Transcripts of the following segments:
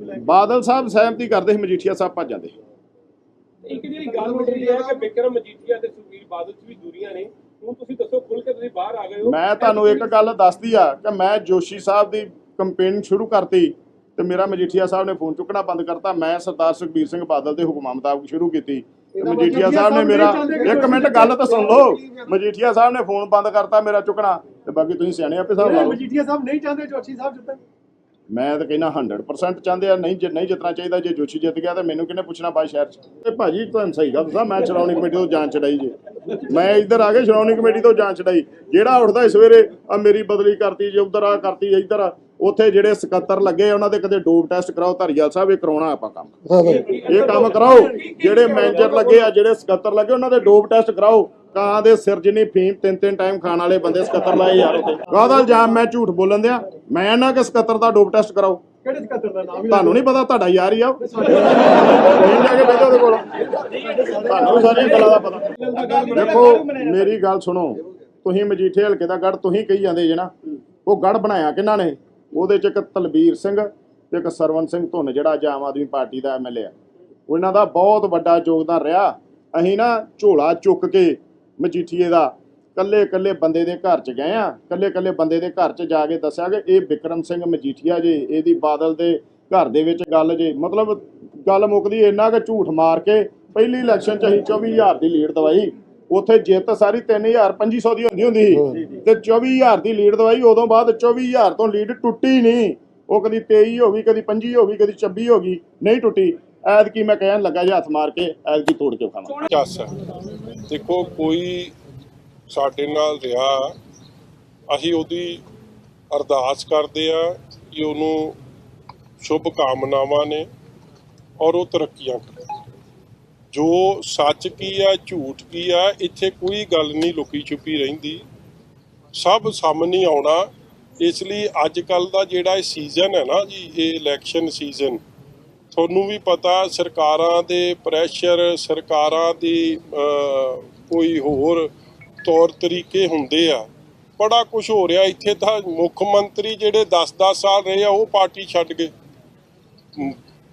ਬਾਦਲ ਸਾਹਿਬ ਸਹਿਮਤੀ ਕਰਦੇ ਸੀ ਮਜੀਠੀਆ ਸਾਹਿਬ ਭੱਜ ਜਾਂਦੇ ਇੱਕ ਜਿਹੜੀ ਗੱਲ ਉੱਠ ਰਹੀ ਹੈ ਕਿ ਵਿਕਰਮ ਮਜੀਠੀਆ ਤੇ ਸੁਖਬੀਰ ਬਾਦਲ 'ਚ ਵੀ ਦੂਰੀਆਂ ਨੇ ਹੁਣ ਤੁਸੀਂ ਦੱਸੋ ਖੁੱਲ ਕੇ ਤੁਸੀਂ ਬਾਹਰ ਆ ਗਏ ਹੋ। ਮੈਂ ਤੁਹਾਨੂੰ ਇੱਕ ਗੱਲ ਦੱਸਦੀ ਆ ਕਿ ਮੈਂ ਜੋਸ਼ੀ ਸਾਹਿਬ ਦੀ ਕੰਪੇਨ ਸ਼ੁਰੂ ਕਰਤੀ ਤੇ ਮੇਰਾ ਮਜੀਠੀਆ ਸਾਹਿਬ ਨੇ ਫੋਨ ਚੁੱਕਣਾ ਬੰਦ ਕਰਤਾ। ਮੈਂ ਸਰਦਾਰ ਸੁਖਬੀਰ ਸਿੰਘ ਬਾਦਲ ਦੇ ਹੁਕਮਾਂ ਮੁਤਾਬਕ ਸ਼ੁਰੂ ਕੀਤੀ। ਮਜੀਠੀਆ ਸਾਹਿਬ ਨੇ ਮੇਰਾ ਇੱਕ ਮਿੰਟ ਗੱਲ ਤਾਂ ਸੁਣ ਲਓ। ਮਜੀਠੀਆ ਸਾਹਿਬ ਨੇ ਫੋਨ ਬੰਦ ਕਰਤਾ ਮੇਰਾ ਚੁੱਕਣਾ ਤੇ ਬਾਕੀ ਤੁਸੀਂ ਸਿਆਣੇ ਆਪੇ ਜਿਹੜੇ ਲਓ। ਮਜੀਠੀਆ ਸਾਹਿਬ ਨਹੀਂ ਚਾਹੁੰਦੇ ਜੋਸ਼ੀ ਸਾਹਿਬ ਜਿੱਤਣ ਮੈਂ ਤਾਂ ਕਹਿੰਦਾ 100% ਚਾਹੁੰਦੇ ਆ, ਨਹੀਂ ਜੇ ਨਹੀਂ ਜਿੱਤਣਾ ਚਾਹੀਦਾ, ਜੇ ਜੋਸ਼ੀ ਜਿੱਤ ਗਿਆ ਤਾਂ ਮੈਨੂੰ ਕਿਹਨੇ ਪੁੱਛਣਾ ਬਾਈ ਸ਼ਹਿਰ ਚ? ਤੇ ਭਾਜੀ, ਤੁਹਾਨੂੰ ਸਹੀ ਗੱਲ ਦੱਸਾਂ, ਮੈਂ ਸ਼੍ਰੋਮਣੀ ਕਮੇਟੀ ਤੋਂ ਜਾਂਚ ਚੜਾਈ ਜੇ। ਮੈਂ ਇੱਧਰ ਆ ਕੇ ਸ਼੍ਰੋਮਣੀ ਕਮੇਟੀ ਤੋਂ ਜਾਂਚ ਚੜਾਈ। ਜਿਹੜਾ ਉੱਠਦਾ ਸਵੇਰੇ ਆ ਮੇਰੀ ਬਦਲੀ ਕਰਤੀ, ਜੇ ਉਧਰ ਆ ਕਰਤੀ, ਇੱਧਰ ਆ ਉੱਥੇ ਜਿਹੜੇ ਸਕੱਤਰ ਲੱਗੇ ਉਹਨਾਂ ਦੇ ਕਦੇ ਡੋਪ ਟੈਸਟ ਕਰਾਓ ਧਰੀਵਾਲ ਸਾਹਿਬ ਇਹ ਕਰਾਉਣਾ ਆਪਾਂ ਕੰਮ। ਇਹ ਕੰਮ ਕਰਾਓ ਜਿਹੜੇ ਮੈਨੇਜਰ ਲੱਗੇ ਆ ਜਿਹੜੇ ਸਕੱਤਰ ਲੱਗੇ ਉਹਨਾਂ ਦੇ ਡੋਪ ਟੈਸਟ ਕਰਾਓ। ਕਾਂ ਦੇ ਸਿਰ ਜਿੰਨੀ ਫੀਮ ਤਿੰਨ ਤਿੰਨ ਟਾਈਮ ਖਾਣ ਵਾਲੇ ਬੰਦੇ ਸਕੱਤਰ ਲਾਏ ਯਾਰ ਉੱਤੇ ਕਾਹਦਾ ਇਲਜ਼ਾਮ ਮੈਂ ਝੂਠ ਬੋਲਣ ਦਿਆਂ। ਮੈਂ ਨਾ ਕਿ ਸਕੱਤਰ ਦਾ ਡੋਪ ਟੈਸਟ ਕਰਾਓ। ਕਿਹੜੇ ਸਕੱਤਰ ਦਾ ਨਾਮ? ਹੀ ਤੁਹਾਨੂੰ ਨਹੀਂ ਪਤਾ ਤੁਹਾਡਾ ਯਾਰ ਹੀ ਆ। ਤੁਸੀਂ ਜਾ ਕੇ ਬੈਠੋ ਉਹਦੇ ਕੋਲ। ਤੁਹਾਨੂੰ ਸਾਰੀਆਂ ਗੱਲਾਂ ਦਾ ਪਤਾ। ਦੇਖੋ ਮੇਰੀ ਗੱਲ ਸੁਣੋ। ਤੁਸੀਂ ਮਜੀਠੇ ਹਲਕੇ ਦਾ ਗੜ ਤੁਸੀਂ ਕਹੀ ਜਾਂਦੇ ਜੇ ਨਾ। ਉਹ ਗੜ ਬਣਾਇਆ ਕਿਹਨਾਂ ਨੇ? ਉਹਦੇ ਚ ਇੱਕ ਤਲਬੀਰ ਸਿੰਘ ਤੇ ਇੱਕ ਸਰਵਨ ਸਿੰਘ ਧੁੰਨ, ਜਿਹੜਾ ਅੱਜ ਆਮ ਆਦਮੀ ਪਾਰਟੀ ਦਾ ਐਮਐਲਏ ਆ। ਉਹਨਾਂ ਦਾ ਬਹੁਤ ਵੱਡਾ ਯੋਗਦਾਨ ਰਿਹਾ। ਅਸੀਂ ਨਾ ਝੋਲਾ ਚੁੱਕ ਕੇ ਮਜੀਠੀਏ ਦਾ ਕੱਲੇ ਕੱਲੇ ਬੰਦੇ ਦੇ ਘਰ ਚ ਗਏ ਆ। ਕੱਲੇ ਕੱਲੇ ਬੰਦੇ ਦੇ ਘਰ ਚ ਜਾ ਕੇ ਦੱਸਿਆ ਕਿ ਇਹ ਵਿਕਰਮ ਸਿੰਘ ਮਜੀਠੀਆ ਜੇ, ਇਹਦੀ ਬਾਦਲ ਦੇ ਘਰ ਦੇ ਵਿੱਚ ਗੱਲ ਜੇ। ਮਤਲਬ ਗੱਲ ਮੁੱਕਦੀ ਇੰਨਾ ਕਿ ਝੂਠ ਮਾਰ ਕੇ ਪਹਿਲੀ ਇਲੈਕਸ਼ਨ ਚ ਅਸੀਂ 24000 ਦੀ ਲੀਡ ਦਵਾਈ। ਉੱਥੇ ਜਿੱਤ ਸਾਰੀ 3000 2500 ਦੀ ਹੁੰਦੀ ਹੁੰਦੀ ਸੀ। ਤੇ 24000 ਦੀ ਲੀਡ ਦਵਾਈ ਉਦੋਂ ਬਾਅਦ 24000 ਤੋਂ ਲੀਡ ਟੁੱਟੀ ਨਹੀਂ। ਉਹ ਕਦੀ 23 ਹੋ ਗਈ ਕਦੀ 25 ਹੋ ਗਈ ਕਦੀ 26 ਹੋ ਗਈ ਨਹੀਂ ਟੁੱਟੀ। ਐਤਕੀ ਮੈਂ ਕਹਿਣ ਲੱਗਾ ਜੇ ਹੱਥ ਮਾਰ ਕੇ ਐਤਕੀ ਤੋੜ ਕੇ ਖਾਵਾਂ ਚੱਸ ਦੇਖੋ ਕੋਈ ਸਾਡੇ ਨਾਲ ਰਿਹਾ ਅਸੀਂ ਉਹਦੀ ਅਰਦਾਸ ਕਰਦੇ ਆ ਕਿ ਉਹਨੂੰ ਸ਼ੁਭ ਕਾਮਨਾਵਾਂ ਨੇ ਔਰ ਉਹ ਤਰੱਕੀਆਂ ਕਰੇ। ਜੋ ਸੱਚ ਕੀ ਆ, ਝੂਠ ਕੀ ਆ, ਇੱਥੇ ਕੋਈ ਗੱਲ ਨਹੀਂ ਲੁਕੀ ਛੁਪੀ ਰਹਿੰਦੀ। ਸਭ ਸਾਹਮਣੇ ਆਉਣਾ। ਇਸ ਲਈ ਅੱਜ ਕੱਲ ਦਾ ਜਿਹੜਾ ਇਹ ਸੀਜ਼ਨ ਹੈ ਨਾ ਜੀ, ਇਹ ਇਲੈਕਸ਼ਨ ਸੀਜ਼ਨ ਤੁਹਾਨੂੰ ਵੀ ਪਤਾ ਸਰਕਾਰਾਂ ਦੇ ਪ੍ਰੈਸ਼ਰ ਸਰਕਾਰਾਂ ਦੀ ਕੋਈ ਹੋਰ ਤੌਰ ਤਰੀਕੇ ਹੁੰਦੇ ਆ। ਬੜਾ ਕੁਝ ਹੋ ਰਿਹਾ। ਇੱਥੇ ਤਾਂ ਮੁੱਖ ਮੰਤਰੀ ਜਿਹੜੇ 10-10 ਸਾਲ ਰਹੇ ਆ, ਉਹ ਪਾਰਟੀ ਛੱਡ ਗਏ।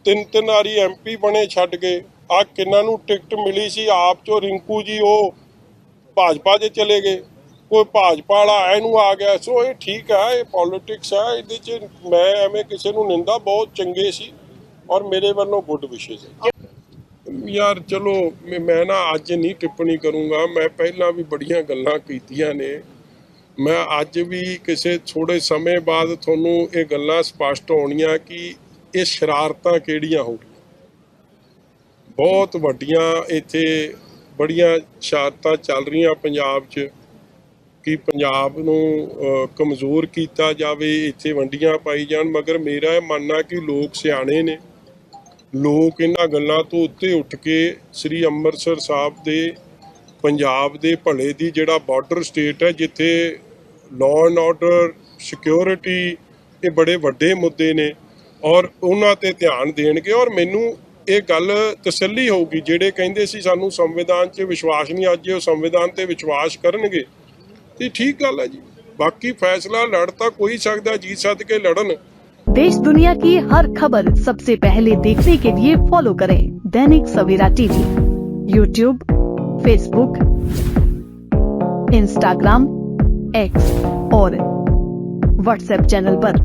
ਤਿੰਨ ਤਿੰਨ ਵਾਰੀ ਐਮਪੀ ਬਣੇ, ਛੱਡ ਗਏ। ਆ ਕਿੰਨਾਂ ਨੂੰ ਟਿਕਟ ਮਿਲੀ ਸੀ? ਆਪ ਚੋਂ ਰਿੰਕੂ ਜੀ, ਉਹ ਭਾਜਪਾ 'ਚ ਚਲੇ ਗਏ। ਕੋਈ ਭਾਜਪਾ ਵਾਲਾ ਇਹਨੂੰ ਆ ਗਿਆ। ਸੋ ਇਹ ਠੀਕ ਆ ਇਹ ਪੋਲਿਟਿਕਸ ਆ ਇਹਦੇ 'ਚ ਮੈਂ ਐਵੇਂ ਕਿਸੇ ਨੂੰ ਨਿੰਦਾ ਬਹੁਤ ਚੰਗੇ ਸੀ ਔਰ ਮੇਰੇ ਵੱਲੋਂ ਗੁੱਡ ਵਿਸ਼ੇਸ ਹੈ। ਯਾਰ ਚਲੋ, ਮੈਂ- ਮੈਂ ਨਾ ਅੱਜ ਨਹੀਂ ਟਿੱਪਣੀ ਕਰੂੰਗਾ। ਮੈਂ ਪਹਿਲਾਂ ਵੀ ਬੜੀਆਂ ਗੱਲਾਂ ਕੀਤੀਆਂ ਨੇ। ਮੈਂ ਅੱਜ ਵੀ ਕਿਸੇ ਥੋੜੇ ਸਮੇਂ ਬਾਅਦ ਤੁਹਾਨੂੰ ਇਹ ਗੱਲਾਂ ਸਪਸ਼ਟ ਹੋਣੀਆਂ ਕਿ ਇਹ ਸ਼ਰਾਰਤਾਂ ਕਿਹੜੀਆਂ ਹੋ ਗਈਆਂ ਬਹੁਤ ਵੱਡੀਆਂ ਇੱਥੇ ਬੜੀਆਂ ਸ਼ਰਾਰਤਾਂ ਚੱਲ ਰਹੀਆਂ ਪੰਜਾਬ 'ਚ ਕਿ ਪੰਜਾਬ ਨੂੰ ਕਮਜ਼ੋਰ ਕੀਤਾ ਜਾਵੇ, ਇੱਥੇ ਵੰਡੀਆਂ ਪਾਈ ਜਾਣ। ਮਗਰ ਮੇਰਾ ਇਹ ਮੰਨਣਾ ਕਿ ਲੋਕ ਸਿਆਣੇ ਨੇ। ਲੋਕ ਇਹਨਾਂ ਗੱਲਾਂ ਤੋਂ ਉੱਤੇ ਉੱਠ ਕੇ ਸ੍ਰੀ ਅੰਮ੍ਰਿਤਸਰ ਸਾਹਿਬ ਦੇ, ਪੰਜਾਬ ਦੇ ਭਲੇ ਦੀ ਜਿਹੜਾ ਬਾਰਡਰ ਸਟੇਟ ਹੈ, ਜਿੱਥੇ ਲਾਅ ਐਂਡ ਆਰਡਰ ਸਿਕਿਉਰਿਟੀ ਇਹ ਬੜੇ ਵੱਡੇ ਮੁੱਦੇ ਨੇ ਔਰ ਉਹਨਾਂ ਤੇ ਧਿਆਨ ਦੇਣਗੇ। ਔਰ ਮੈਨੂੰ ਇਹ ਗੱਲ ਤਸੱਲੀ ਹੋਊਗੀ ਜਿਹੜੇ ਕਹਿੰਦੇ ਸੀ ਸਾਨੂੰ ਸੰਵਿਧਾਨ 'ਚ ਵਿਸ਼ਵਾਸ ਨਹੀਂ ਅੱਜ ਉਹ ਸੰਵਿਧਾਨ ਤੇ ਵਿਸ਼ਵਾਸ ਕਰਨਗੇ ਤੇ ਠੀਕ ਗੱਲ ਹੈ ਜੀ ਬਾਕੀ ਫੈਸਲਾ ਲੜ ਤਾਂ ਕੋਈ ਸਕਦਾ ਜੀ ਸੱਦ ਕੇ ਲੜਨ देश दुनिया की हर खबर सबसे पहले देखने के लिए फॉलो करें Dainik Savera TV YouTube Facebook Instagram X और व्हाट्सएप चैनल पर।